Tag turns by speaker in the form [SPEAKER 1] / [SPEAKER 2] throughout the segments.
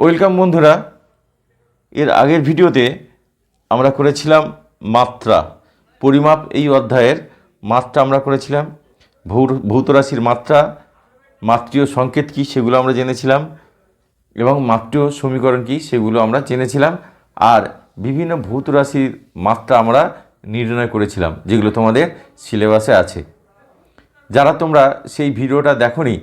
[SPEAKER 1] Welcome বন্ধুরা। এর আগের ভিডিওতে আমরা করেছিলাম মাত্রা। পরিমাপ এই অধ্যায়ের মাত্রা আমরা করেছিলাম। ভৌ- ভৌত মাত্রা, মাত্রীয় সংকেত কী সেগুলো আমরা জেনেছিলাম এবং মাত্রীয় সমীকরণ কী সেগুলো আমরা জেনেছিলাম। আর বিভিন্ন ভৌত রাশির মাত্রা আমরা নির্ণয় করেছিলাম, যেগুলো তোমাদের সিলেবাসে আছে। যারা তোমরা সেই ভিডিওটা দেখোনি,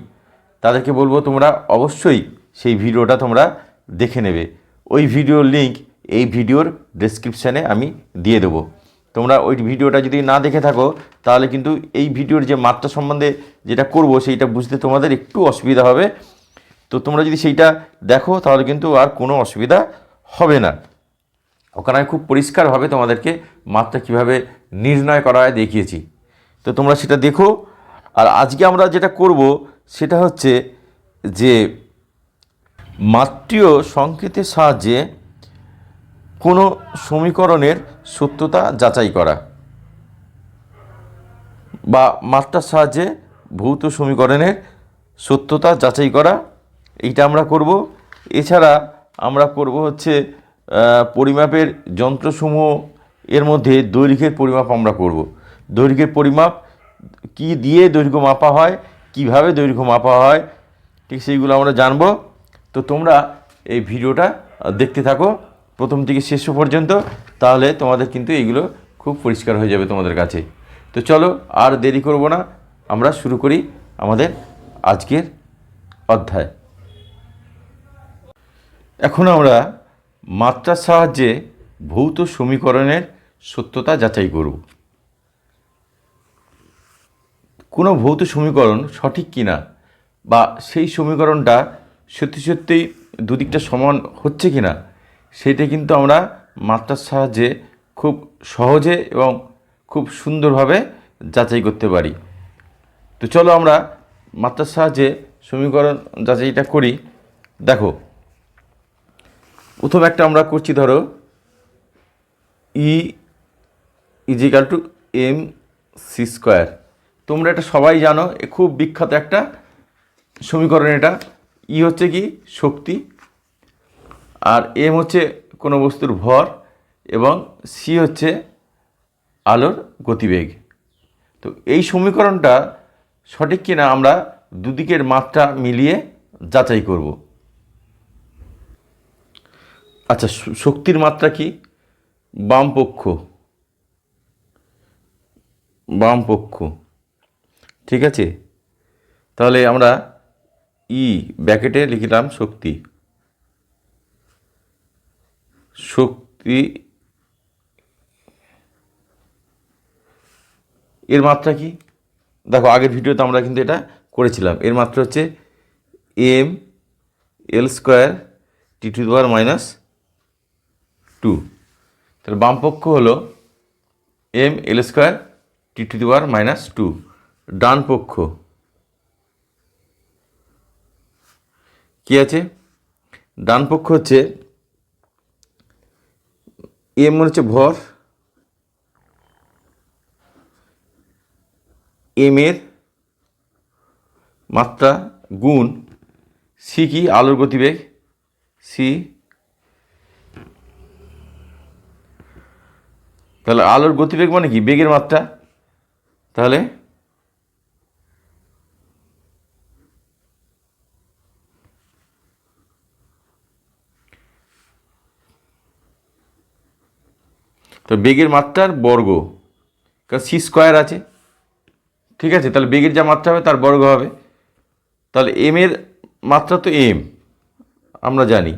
[SPEAKER 1] তাদেরকে বলব তোমরা অবশ্যই সেই ভিডিওটা তোমরা দেখে নেবে। ওই ভিডিওর লিংক এই ভিডিওর ডেসক্রিপশানে আমি দিয়ে দেবো। তোমরা ওই ভিডিওটা যদি না দেখে থাকো, তাহলে কিন্তু এই ভিডিওর যে মাত্রা সম্বন্ধে যেটা করব, সেইটা বুঝতে তোমাদের একটু অসুবিধা হবে। তো তোমরা যদি সেইটা দেখো, তাহলে কিন্তু আর কোনো অসুবিধা হবে না। ওখানে আমি খুব পরিষ্কারভাবে তোমাদেরকে মাত্রা কীভাবে নির্ণয় করা হয় দেখিয়েছি। তো তোমরা সেটা দেখো। আর আজকে আমরা যেটা করব, সেটা হচ্ছে যে মাত্রীয় সংকেতের সাহায্যে কোনো সমীকরণের সত্যতা যাচাই করা বা মাত্রার সাহায্যে ভৌত সমীকরণের সত্যতা যাচাই করা, এইটা আমরা করব। এছাড়া আমরা করব হচ্ছে পরিমাপের যন্ত্রসমূহ, এর মধ্যে দৈর্ঘ্যের পরিমাপ আমরা করব। দৈর্ঘ্যের পরিমাপ, কি দিয়ে দৈর্ঘ্য মাপা হয়, কীভাবে দৈর্ঘ্য মাপা হয়, ঠিক সেইগুলো আমরা জানব। তো তোমরা এই ভিডিওটা দেখতে থাকো। প্রথম থেকে শেষ পর্যন্ত, তাহলে তোমাদের কিন্তু এইগুলো খুব পরিষ্কার হয়ে যাবে তোমাদের কাছে। তো চলো, আর দেরি করব না। আমরা শুরু করি আমাদের আজকের অধ্যায়। এখন আমরা মাত্রার সাহায্যে ভৌত সমীকরণের সত্যতা যাচাই করব। কোনো ভৌত সমীকরণ সঠিক কিনা বা সেই সমীকরণটা সত্যি সত্যিই দুদিকটা সমান হচ্ছে কি না সেটা কিন্তু আমরা মাত্রার সাহায্যে খুব সহজে এবং খুব সুন্দরভাবে যাচাই করতে পারি। তো চলো আমরা মাত্রার সাহায্যে সমীকরণ যাচাইটা করি। দেখো, প্রথম একটা আমরা করছি ধরো E is equal to M C square তোমরা এটা সবাই জানো খুব বিখ্যাত একটা সমীকরণ এটা। ই হচ্ছে কি? শক্তি। আর এম হচ্ছে কোনো বস্তুর ভর এবং সি হচ্ছে আলোর গতিবেগ। তো এই সমীকরণটা সঠিক কিনা আমরা দুদিকের মাত্রা মিলিয়ে যাচাই করব। আচ্ছা শক্তির মাত্রা কি? বাম পক্ষ বাম পক্ষ ঠিক আছে? তাহলে আমরা ই ব্যাকেটে লিখলাম শক্তি। শক্তি এর মাত্রা কি? দেখো, আগের ভিডিওতে আমরা কিন্তু এটা করেছিলাম। এর মাত্রা হচ্ছে M L square T to power minus two তাহলে বাম পক্ষ হলো M L square T to power minus two ডান পক্ষ কি আছে? ডান পক্ষ হচ্ছে এম হচ্ছে ভর, এম এর মাত্রা গুণ সি কি? আলোর গতিবেগ সি তাহলে আলোর গতিবেগ মানে কি? বেগের মাত্রা। তাহলে তো বেগের মাত্রার বর্গ, কারণ সি স্কোয়ার আছে, ঠিক আছে? তাহলে বেগের যা মাত্রা হবে, তার বর্গ হবে। তাহলে এম এর মাত্রা তো এম আমরা জানি।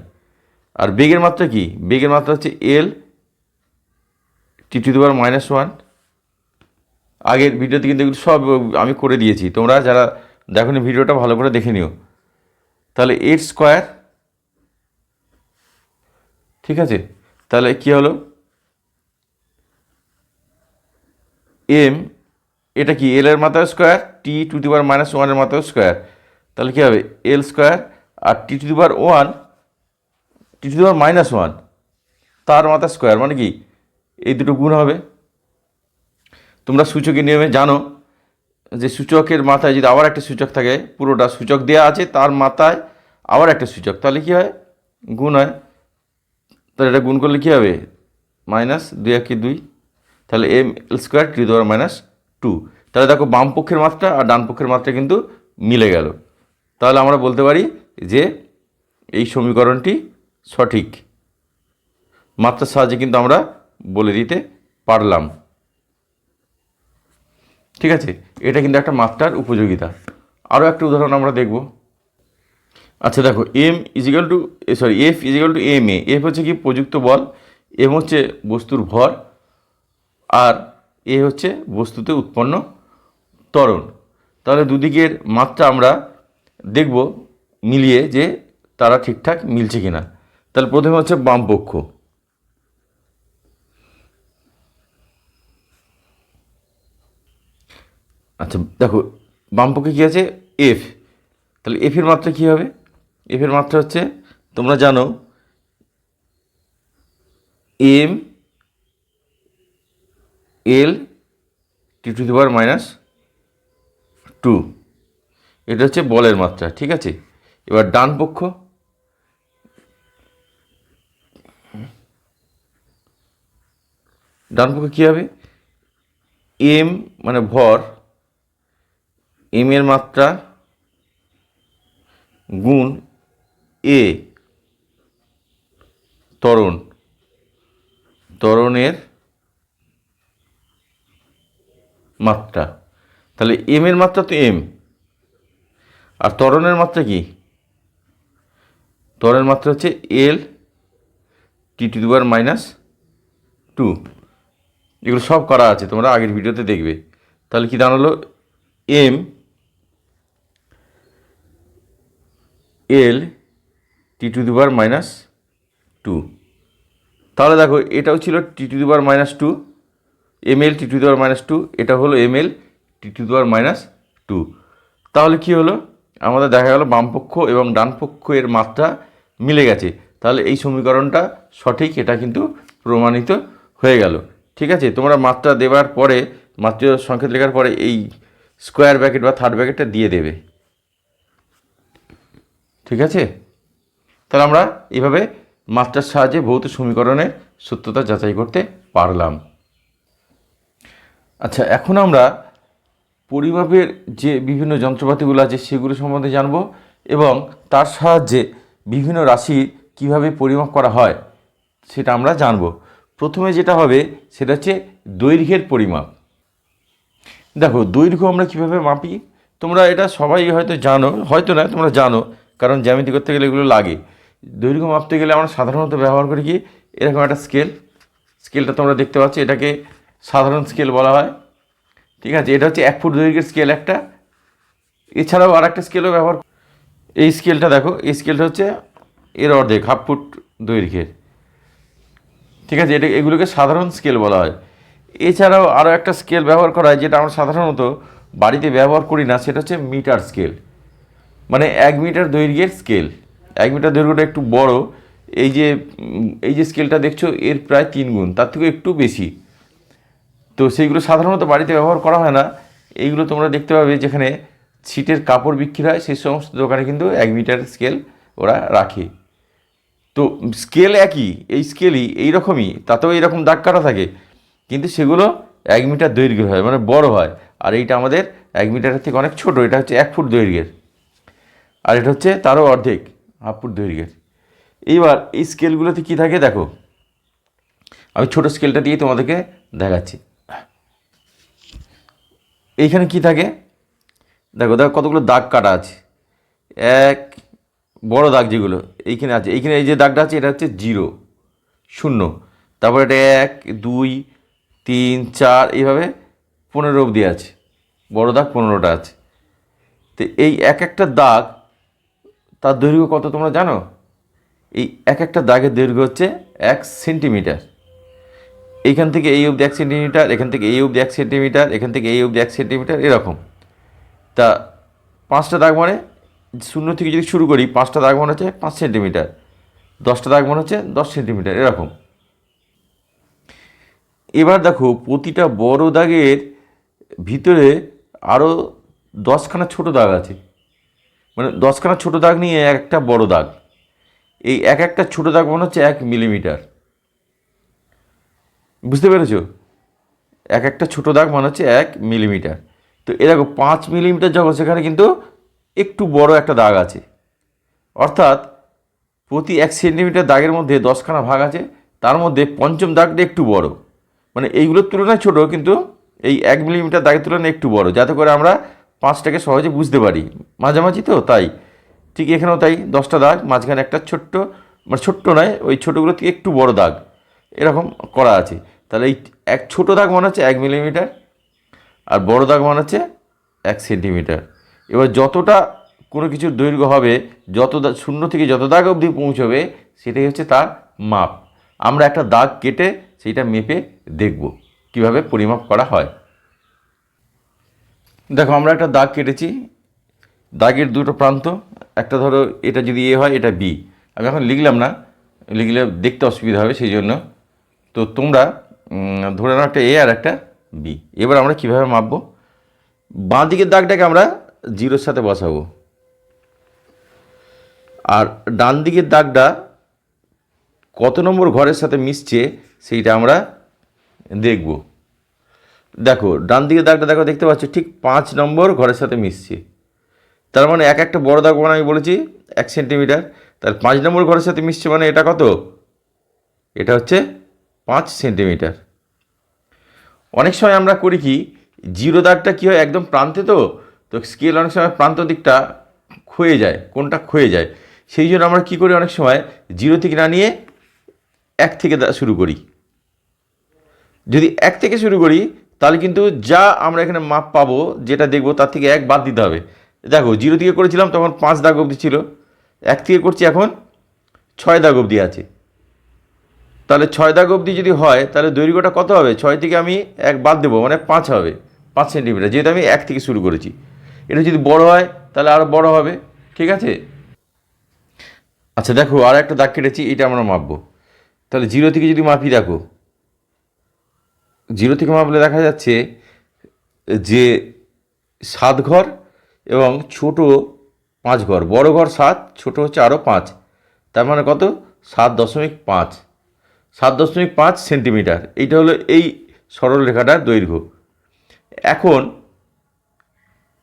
[SPEAKER 1] আর বেগের মাত্রা কি? বেগের মাত্রা হচ্ছে এল টি টু দেওয়ার মাইনাস ওয়ান আগের ভিডিওতে কিন্তু এগুলো সব আমি করে দিয়েছি। তোমরা যারা দেখো ভিডিওটা, ভালো করে দেখে নিও। তাহলে এইট স্কোয়ার ঠিক আছে? তাহলে কী হলো? এম এটা কি এল এর মাত্রা square T to the power minus ওয়ানের মাত্রা স্কোয়ার তাহলে কী হবে? L square R T to the power one T to the power minus one তার মাত্রা স্কোয়ার মানে কি? এই দুটো গুণ হবে। তোমরা সূচকের নিয়মে জানো যে সূচকের মাথায় যদি আবার একটা সূচক থাকে, পুরোটা সূচক দেওয়া আছে, তার মাথায় আবার একটা সূচক। তাহলে কী হয়? গুণ হয়। তাহলে এটা গুণ করলে কী হবে? মাইনাস দুই একে দুই। তাহলে এম এল স্কোয়ার টি দেওয়ার মাইনাস টু তাহলে দেখো বাম পক্ষের মাত্রা আর ডান পক্ষের মাত্রা কিন্তু মিলে গেল। তাহলে আমরা বলতে পারি যে এই সমীকরণটি সঠিক। মাত্রার সাহায্যে কিন্তু আমরা বলে দিতে পারলাম। ঠিক আছে? এটা কিন্তু একটা মাত্রার উপযোগিতা। আরও একটা উদাহরণ আমরা দেখব। আচ্ছা দেখো M is equal to sorry F is equal to M A F হচ্ছে কি প্রযুক্ত বল এম হচ্ছে বস্তুর ভর। আর এ হচ্ছে বস্তুতে উৎপন্ন ত্বরণ। তাহলে দুদিকের মাত্রা আমরা দেখব মিলিয়ে যে তারা ঠিকঠাক মিলছে কিনা। তাহলে প্রথমে হচ্ছে বামপক্ষ। আচ্ছা দেখো, বামপক্ষে কী আছে? এফ তাহলে এফের মাত্রা কী হবে? এফের মাত্রা হচ্ছে, তোমরা জানো M L T to the power minus two এটা হচ্ছে বলের মাত্রা, ঠিক আছে? এবার ডান পক্ষ। ডান পক্ষে কী হবে? এম মানে ভর এম এর মাত্রা গুণ এ ত্বরণ। ত্বরণের মাত্রা। তাহলে এম এর মাত্রা তো এম আর ত্বরণের মাত্রা কি? ত্বরণের মাত্রা হচ্ছে এল টি টু দুবার মাইনাস টু এগুলো সব করা আছে, তোমরা আগের ভিডিওতে দেখবে। তাহলে কি দাঁড়াল? এম এল টি টু দুবার মাইনাস টু তাহলে দেখো, এটাও ছিল টি টু দুবার minus two M L T to the power minus two এটা হলো M L T to the power minus two তাহলে কি হলো? আমাদের দেখা গেল বামপক্ষ এবং ডান পক্ষের মাত্রা মিলে গেছে। তাহলে এই সমীকরণটা সঠিক, এটা কিন্তু প্রমাণিত হয়ে গেল। ঠিক আছে? তোমরা মাত্রা দেওয়ার পরে, মাত্রা সংকেত লেখার পরে এই স্কোয়ার ব্র্যাকেট বা থার্ড ব্র্যাকেটটা দিয়ে দেবে। ঠিক আছে? তাহলে আমরা এভাবে মাত্রার সাহায্যে ভৌত সমীকরণের সত্যতা যাচাই করতে পারলাম। আচ্ছা এখন আমরা পরিমাপের যে বিভিন্ন যন্ত্রপাতিগুলো আছে সেগুলো সম্বন্ধে জানব এবং তার সাহায্যে বিভিন্ন রাশি কীভাবে পরিমাপ করা হয় সেটা আমরা জানব। প্রথমে যেটা হবে সেটা হচ্ছে দৈর্ঘ্যের পরিমাপ। দেখো, দৈর্ঘ্য আমরা কীভাবে মাপি? তোমরা এটা সবাই হয়তো জানো, হয়তো না, তোমরা জানো, কারণ জ্যামিতি করতে গেলে এগুলো লাগে। দৈর্ঘ্য মাপতে গেলে আমরা সাধারণত ব্যবহার করি কি, এরকম একটা স্কেল, স্কেলটা তোমরা দেখতে পাচ্ছ, এটাকে সাধারণ স্কেল বলা হয়। ঠিক আছে, এটা হচ্ছে এক ফুট দৈর্ঘ্যের স্কেল একটা। এছাড়াও আর একটা স্কেলও ব্যবহার এই স্কেলটা দেখো, এই স্কেলটা হচ্ছে এর অর্ধেক হাফ ফুট দৈর্ঘ্যের ঠিক আছে, এটা এগুলোকে সাধারণ স্কেল বলা হয়। এছাড়াও আরও একটা স্কেল ব্যবহার করা হয়, যেটা আমরা সাধারণত বাড়িতে ব্যবহার করি না, সেটা হচ্ছে মিটার স্কেল মানে এক মিটার দৈর্ঘ্যের স্কেল এক মিটার দৈর্ঘ্যটা একটু বড়, এই যে এই যে স্কেলটা দেখছ, এর প্রায় তিন গুণ, তার থেকে একটু বেশি। তো সেইগুলো সাধারণত বাড়িতে ব্যবহার করা হয় না। এইগুলো তোমরা দেখতে পাবে যেখানে ছিটের কাপড় বিক্রি হয়, সেই সমস্ত দোকানে কিন্তু এক মিটার স্কেল ওরা রাখে। তো স্কেল একই, এই স্কেলই এই রকমই, তাতেও এইরকম দাগ কাটা থাকে। কিন্তু সেগুলো এক মিটার দৈর্ঘ্য হয় মানে বড় হয়। আর এইটা আমাদের এক মিটারের থেকে অনেক ছোট, এটা হচ্ছে এক ফুট দৈর্ঘ্যের। আর এটা হচ্ছে তারও অর্ধেক, হাফ ফুট দৈর্ঘ্যের। এইবার এই স্কেলগুলোতে কী থাকে দেখো। আমি ছোট স্কেলটা দিয়ে তোমাদেরকে দেখাচ্ছি। এইখানে কি থাকে? দেখো দেখো কতগুলো দাগ কাটা আছে। এক, বড় দাগ যেগুলো, এইখানে আছে। এইখানে এই যে দাগটা আছে, এটা হচ্ছে জিরো, শূন্য। তারপর এটা এক, দুই, তিন, চার, এইভাবে পনেরো অবধি আছে। বড় দাগ পনেরোটা আছে। তো এই এক একটা দাগ, তার দৈর্ঘ্য কত তোমরা জানো? এই এক একটা দাগের দৈর্ঘ্য হচ্ছে এক সেন্টিমিটার। এইখান থেকে এই অবধি এক সেন্টিমিটার এখান থেকে এই অবধি এক সেন্টিমিটার এখান থেকে এই অবধি এক সেন্টিমিটার এরকম। তা পাঁচটা দাগ মানে শূন্য থেকে যদি শুরু করি, পাঁচটা দাগ মানে হচ্ছে পাঁচ সেন্টিমিটার দশটা দাগ মানে হচ্ছে দশ সেন্টিমিটার এরকম। এবার দেখো, প্রতিটা বড় দাগের ভিতরে আরও দশখানা ছোট দাগ আছে। মানে দশখানা ছোট দাগ নিয়ে একটা বড় দাগ। এই এক একটা ছোটো দাগ মনে হচ্ছে এক মিলিমিটার। বুঝতে পেরেছ? এক একটা ছোটো দাগ মানে হচ্ছে এক মিলিমিটার। তো এ দেখো, পাঁচ মিলিমিটার যখন সেখানে কিন্তু একটু বড় একটা দাগ আছে। অর্থাৎ প্রতি এক সেন্টিমিটার দাগের মধ্যে দশখানা ভাগ আছে, তার মধ্যে পঞ্চম দাগটা একটু বড়। মানে এইগুলোর তুলনায় ছোট, কিন্তু এই এক মিলিমিটার দাগের তুলনায় একটু বড়, যাতে করে আমরা পাঁচটাকে সহজে বুঝতে পারি। মাঝামাঝি তো, তাই। ঠিক এখানেও তাই, দশটা দাগ, মাঝখানে একটা ছোট্ট মানে ছোট্ট নয়, ওই ছোটোগুলো থেকে একটু বড় দাগ। এরকম করা আছে। তাহলে এই এক ছোটো দাগ মনে হচ্ছে এক মিলিমিটার আর বড় দাগ মনে হচ্ছে এক সেন্টিমিটার। এবার যতটা কোনো কিছুর দৈর্ঘ্য হবে, যত শূন্য থেকে যত দাগ অবধি পৌঁছবে, সেটাই হচ্ছে তার মাপ। আমরা একটা দাগ কেটে সেইটা মেপে দেখব কীভাবে পরিমাপ করা হয়। দেখো, আমরা একটা দাগ কেটেছি। দাগের দুটো প্রান্ত, একটা ধরো এটা যদি এ হয়, এটা বি। আমি এখন লিখলাম না, লিখলে দেখতে অসুবিধা হবে, সেই জন্য তো তোমরা ধরে নাও একটা এ আর একটা বি এবার আমরা কীভাবে মাপবো? বাঁ দিকের দাগটাকে আমরা জিরোর সাথে বসাবো। আর ডান দিকের দাগটা কত নম্বর ঘরের সাথে মিশছে সেইটা আমরা দেখব। দেখো ডান দিকের দাগটা দেখো, দেখতে পাচ্ছ, ঠিক পাঁচ নম্বর ঘরের সাথে মিশছে। তার মানে এক একটা বড় দাগ মানে আমি বলেছি এক সেন্টিমিটার। তার পাঁচ নম্বর ঘরের সাথে মিশছে মানে এটা কত? এটা হচ্ছে পাঁচ সেন্টিমিটার। অনেক সময় আমরা করি কি, জিরো দাগটা কী হয় একদম প্রান্তে তো তো স্কেল অনেক সময় প্রান্ত দিকটা ক্ষয়ে যায় কোনটা ক্ষয়ে যায়। সেই জন্য আমরা কী করি অনেক সময়, জিরো থেকে না নিয়ে এক থেকে শুরু করি। যদি এক থেকে শুরু করি, তাহলে কিন্তু যা আমরা এখানে মাপ পাবো, যেটা দেখব তার থেকে এক বাদ দিতে হবে। দেখো, জিরো থেকে করেছিলাম, তখন পাঁচ দাগ অবধি ছিল। এক থেকে করছি এখন, ছয় দাগ অবধি আছে। তাহলে ছয় দাগ অবধি যদি হয়, তাহলে দৈর্ঘ্যটা কত হবে? ছয় থেকে আমি এক বাদ দেবো মানে পাঁচ হবে, পাঁচ সেন্টিমিটার যেহেতু আমি এক থেকে শুরু করেছি। এটা যদি বড় হয়, তাহলে আরও বড় হবে, ঠিক আছে? আচ্ছা দেখো, আর একটা দাগ কেটেছি, এটা আমরা মাপবো। তাহলে জিরো থেকে যদি মাপি, দেখো, জিরো থেকে মাপলে দেখা যাচ্ছে যে সাত ঘর এবং ছোট পাঁচ ঘর, বড় ঘর সাত, ছোট হচ্ছে আরও পাঁচ, তার মানে কত? সাত দশমিক পাঁচ। সাত দশমিক পাঁচ সেন্টিমিটার। এইটা হলো এই সরল রেখাটার দৈর্ঘ্য। এখন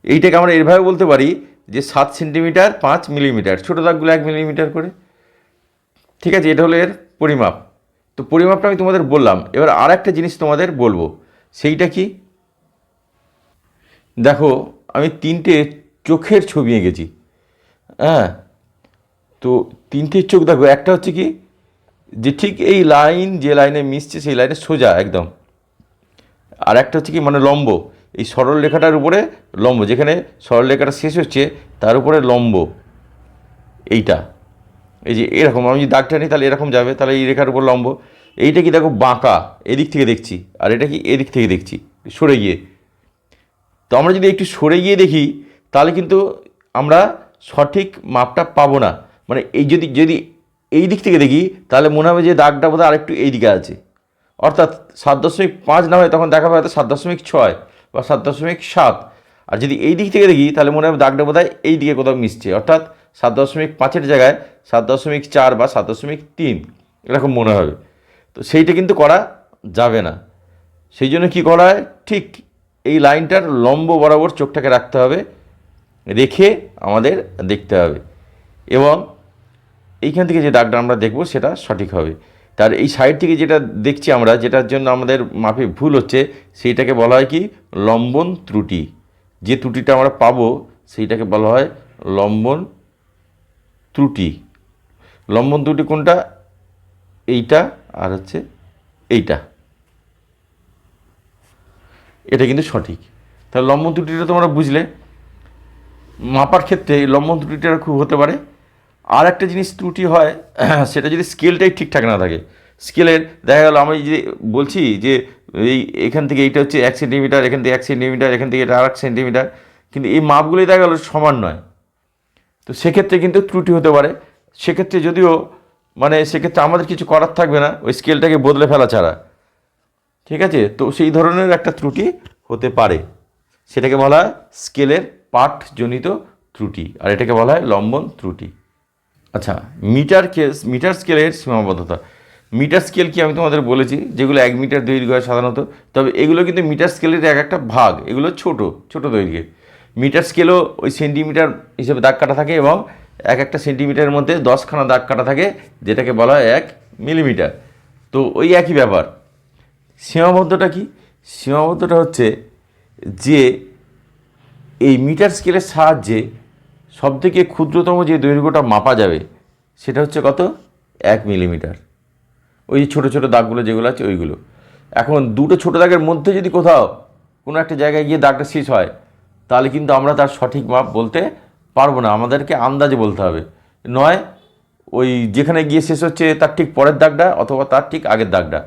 [SPEAKER 1] এইটাকে আমরা এভাবে বলতে পারি যে সাত সেন্টিমিটার পাঁচ মিলিমিটার। ছোটো দাগগুলো এক মিলিমিটার করে। ঠিক আছে, এটা হলো এর পরিমাপ। তো পরিমাপটা আমি তোমাদের বললাম। এবার আর একটা জিনিস তোমাদের বলব। সেইটা কি? দেখো, আমি তিনটে চোখের ছবি এঁকেছি। হ্যাঁ তো তিনটে চোখ দেখো। একটা হচ্ছে কি যে ঠিক এই লাইন, যে লাইনে মিশছে, সেই লাইনে সোজা একদম। আর একটা হচ্ছে কি মানে লম্ব। এই সরল রেখাটার উপরে লম্ব, যেখানে সরল রেখাটা শেষ হচ্ছে, তার উপরে লম্ব। এইটা। এই যে এরকম, আমি যদি দাগটা নিই, তাহলে এরকম যাবে, তাহলে এই রেখার উপর লম্ব। এইটা কি দেখো বাঁকা, এদিক থেকে দেখছি। আর এটা কি এদিক থেকে দেখছি, সরে গিয়ে। তো আমরা যদি একটু সরে গিয়ে দেখি, তাহলে কিন্তু আমরা সঠিক মাপটা পাবো না। মানে এই যদি যদি এই দিক থেকে দেখি, তাহলে মনে হবে যে দাগটা বোধহয় আরেকটু এই দিকে আছে। অর্থাৎ সাত দশমিক পাঁচ না হয় তখন দেখা পাবে হয়তো সাত দশমিক ছয় বা সাত দশমিক সাত। আর যদি এই দিক থেকে দেখি, তাহলে মনে হবে দাগটা বোধহয় এই দিকে কোথাও মিশছে। অর্থাৎ সাত দশমিক পাঁচের জায়গায় সাত দশমিক চার বা সাত দশমিক তিন, এরকম মনে হবে। তো সেইটা কিন্তু করা যাবে না। সেই জন্য কী করা হয়? ঠিক এই লাইনটার লম্ব বরাবর চোখটাকে রাখতে হবে, রেখে আমাদের দেখতে হবে। এবং এইখান থেকে যে দাগটা আমরা দেখব, সেটা সঠিক হবে। তার এই সাইড থেকে যেটা দেখছি আমরা, যেটার জন্য আমাদের মাপে ভুল হচ্ছে, সেইটাকে বলা হয় কি? লম্বন ত্রুটি। যে ত্রুটিটা আমরা পাবো, সেইটাকে বলা হয় লম্বন ত্রুটি। লম্বন ত্রুটি কোনটা? এইটা আর হচ্ছে এইটা। এটা কিন্তু সঠিক। তাহলে লম্বন ত্রুটিটা তোমরা বুঝলে। মাপার ক্ষেত্রে লম্বন ত্রুটিটা খুব হতে পারে। আর একটা জিনিস ত্রুটি হয়, সেটা যদি স্কেলটাই ঠিকঠাক না থাকে। স্কেলের দেখা গেল, আমি যে বলছি যে, এই এখান থেকে এইটা হচ্ছে এক সেন্টিমিটার এখান থেকে এক সেন্টিমিটার এখান থেকে এটা আর এক সেন্টিমিটার কিন্তু এই মাপগুলোই দেখা গেল সমান নয়। তো সেক্ষেত্রে কিন্তু ত্রুটি হতে পারে। সেক্ষেত্রে যদিও মানে সেক্ষেত্রে আমাদের কিছু করার থাকবে না, ওই স্কেলটাকে বদলে ফেলা ছাড়া। ঠিক আছে? তো সেই ধরনের একটা ত্রুটি হতে পারে। সেটাকে বলা হয় স্কেলের পাঠজনিত ত্রুটি, আর এটাকে বলা হয় লম্বন ত্রুটি। আচ্ছা মিটার কেস, মিটার স্কেলের সীমাবদ্ধতা। মিটার স্কেল কি আমি তোমাদের বলেছি, যেগুলো এক মিটার দৈর্ঘ্য হয় সাধারণত, তবে এগুলো কিন্তু মিটার স্কেলের এক একটা ভাগ, এগুলো ছোট ছোট দৈর্ঘ্যের। মিটার স্কেলও ওই সেন্টিমিটার হিসেবে দাগ কাটা থাকে এবং এক একটা সেন্টিমিটারের মধ্যে দশখানা দাগ কাটা থাকে, যেটাকে বলা হয় এক মিলিমিটার তো ওই একই ব্যাপার। সীমাবদ্ধটা কি? সীমাবদ্ধটা হচ্ছে যে এই মিটার স্কেলের সাহায্যে সবথেকে ক্ষুদ্রতম যে দৈর্ঘ্যটা মাপা যাবে, সেটা হচ্ছে কত? এক মিলিমিটার। ওই ছোটো ছোটো দাগগুলো যেগুলো আছে ওইগুলো। এখন দুটো ছোটো দাগের মধ্যে যদি কোথাও কোনো একটা জায়গায় গিয়ে দাগটা শেষ হয়, তাহলে কিন্তু আমরা তার সঠিক মাপ বলতে পারব না। আমাদেরকে আন্দাজে বলতে হবে। নয়, ওই যেখানে গিয়ে শেষ হচ্ছে তার ঠিক পরের দাগটা অথবা তার ঠিক আগের দাগটা।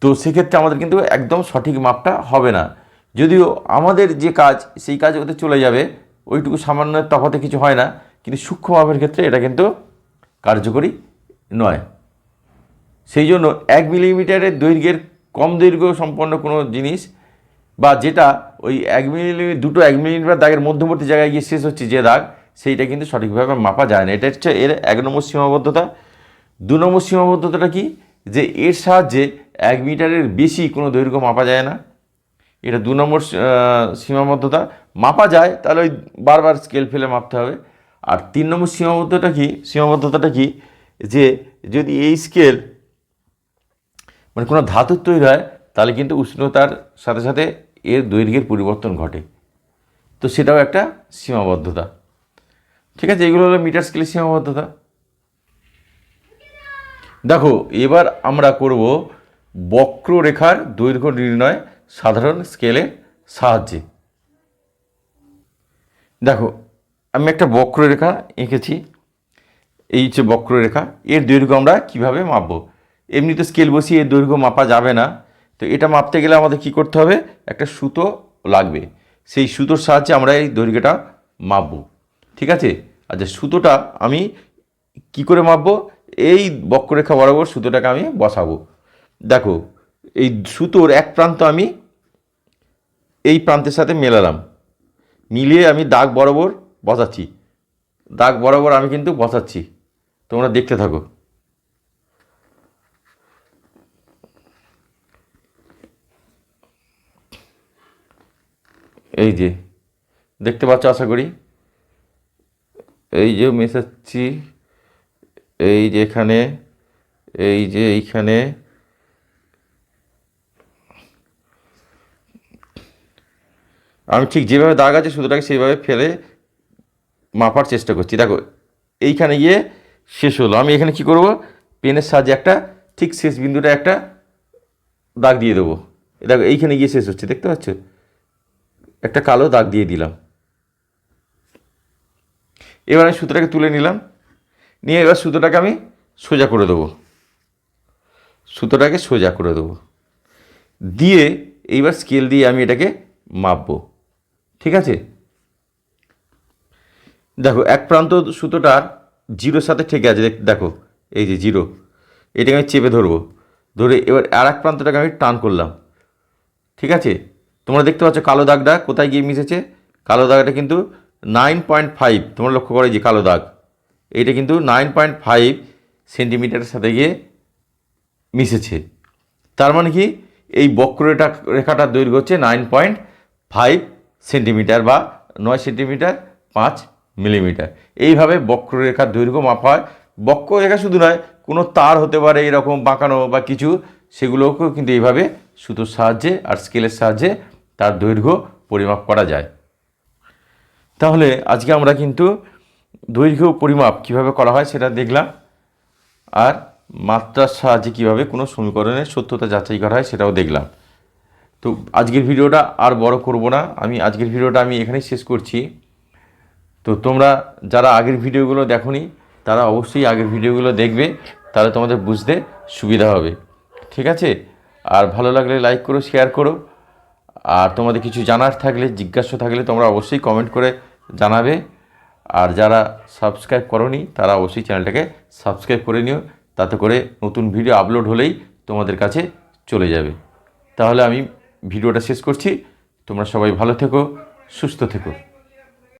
[SPEAKER 1] তো সেক্ষেত্রে আমাদের কিন্তু একদম সঠিক মাপটা হবে না। যদিও আমাদের যে কাজ, সেই কাজ ওতে চলে যাবে। ওইটুকু সামান্য তফাতে কিছু হয় না, কিন্তু সূক্ষ্ম মাপের ক্ষেত্রে এটা কিন্তু কার্যকরী নয়। সেই জন্য এক মিলিমিটারের দৈর্ঘ্যের কম দৈর্ঘ্য সম্পন্ন কোনো জিনিস বা যেটা ওই এক মিলি, দুটো এক মিলিমিটার দাগের মধ্যবর্তী জায়গায় গিয়ে শেষ হচ্ছে যে দাগ, সেইটা কিন্তু সঠিকভাবে মাপা যায় না। এটা হচ্ছে এর এক নম্বর সীমাবদ্ধতা। দু নম্বর সীমাবদ্ধতাটা কি? যে এর সাহায্যে এক মিটারের বেশি কোনো দৈর্ঘ্য মাপা যায় না। এটা দু নম্বর সীমাবদ্ধতা। মাপা যায়, তাহলে ওই বারবার স্কেল ফেলে মাপতে হবে। আর তিন নম্বর সীমাবদ্ধতা কি? সীমাবদ্ধতাটা কি? যে যদি এই স্কেল মানে কোনো ধাতুর তৈরি হয়, তাহলে কিন্তু উষ্ণতার সাথে সাথে এর দৈর্ঘ্যের পরিবর্তন ঘটে। তো সেটাও একটা সীমাবদ্ধতা। ঠিক আছে, এগুলো হলো মিটার স্কেলের সীমাবদ্ধতা। দেখো, এবার আমরা করব বক্ররেখার দৈর্ঘ্য নির্ণয়। সাধারণ স্কেলের সাহায্যে। দেখো, আমি একটা বক্ররেখা এঁকেছি। এই হচ্ছে বক্ররেখা। এর দৈর্ঘ্য আমরা কীভাবে মাপবো? এমনিতে স্কেল বসিয়ে এর দৈর্ঘ্য মাপা যাবে না। তো এটা মাপতে গেলে আমাদের কি করতে হবে? একটা সুতো লাগবে। সেই সুতোর সাহায্যে আমরা এই দৈর্ঘ্যটা মাপবো। ঠিক আছে? আচ্ছা সুতোটা আমি কি করে মাপবো? এই বক্ররেখা বরাবর সুতোটাকে আমি বসাবো। দেখো এই সুতোর এক প্রান্ত আমি এই প্রান্তের সাথে মেলালাম। মিলিয়ে আমি দাগ বরাবর বসাচ্ছি। দাগ বরাবর আমি কিন্তু বসাচ্ছি। তোমরা দেখতে থাকো। এই যে, দেখতে পাচ্ছ আশা করি? এই যে মেশাচ্ছি। এই যে এখানে, এই যে এইখানে। আমি ঠিক যেভাবে দাগ আছে সুতোটাকে সেইভাবে ফেলে মাপার চেষ্টা করছি। দেখো, এইখানে গিয়ে শেষ হলো। আমি এখানে কি করব? পেনের সাহায্যে একটা, ঠিক শেষ বিন্দুটা একটা দাগ দিয়ে দেবো। দেখো, এইখানে গিয়ে শেষ হচ্ছে, দেখতে পাচ্ছ? একটা কালো দাগ দিয়ে দিলাম। এবার আমি সুতোটাকে তুলে নিলাম। নিয়ে এবার সুতোটাকে আমি সোজা করে দেবো। সুতোটাকে সোজা করে দেবো। দিয়ে এইবার স্কেল দিয়ে আমি এটাকে মাপবো। ঠিক আছে? দেখো, এক প্রান্ত সুতোটার জিরোর সাথে ঠেকে আছে, দেখ- এই যে জিরো, এটাকে আমি চেপে ধরবো। ধরে এবার আর এক প্রান্তটাকে আমি টান করলাম। ঠিক আছে? তোমরা দেখতে পাচ্ছ কালো দাগটা কোথায় গিয়ে মিশেছে? কালো দাগটা কিন্তু নাইন পয়েন্ট ফাইভ, তোমরা লক্ষ্য করো যে কালো দাগ। এইটা কিন্তু নাইন পয়েন্ট ফাইভ সেন্টিমিটারের সাথে গিয়ে মিশেছে। তার মানে কি? এই বক্ররেখা রেখাটার দৈর্ঘ্য হচ্ছে নাইন পয়েন্ট ফাইভ সেন্টিমিটার বা নয় সেন্টিমিটার, পাঁচ মিলিমিটার। এইভাবে বক্ররেখার দৈর্ঘ্য মাপা হয়। বক্ররেখা শুধু নয়, কোনো তার হতে পারে এরকম বাঁকানো বা কিছু, সেগুলোকেও কিন্তু এইভাবে সুতোর সাহায্যে আর স্কেলের সাহায্যে তার দৈর্ঘ্য পরিমাপ করা যায়। তাহলে আজকে আমরা কিন্তু দৈর্ঘ্য পরিমাপ কীভাবে করা হয় সেটা দেখলাম আর মাত্রার সাহায্যে কীভাবে কোনো সমীকরণের সত্যতা যাচাই করা হয় সেটাও দেখলাম। তো আজকের ভিডিওটা আর বড় করব না। আমি আজকের ভিডিওটা আমি এখানেই শেষ করছি। তো তোমরা যারা আগের ভিডিওগুলো দেখোনি, তারা অবশ্যই আগের ভিডিওগুলো দেখবে, তাহলে তোমাদের বুঝতে সুবিধা হবে। ঠিক আছে? আর ভালো লাগলে লাইক করো শেয়ার করো। আর তোমাদের কিছু জানার থাকলে, জিজ্ঞাসা থাকলে তোমরা অবশ্যই কমেন্ট করে জানাবে। আর যারা সাবস্ক্রাইব করনি, তারা অবশ্যই চ্যানেলটাকে সাবস্ক্রাইব করে নিও। তাতে করে নতুন ভিডিও আপলোড হলেই তোমাদের কাছে চলে যাবে। তাহলে আমি ভিডিওটা শেষ করছি। তোমরা সবাই ভালো থেকো সুস্থ থেকো।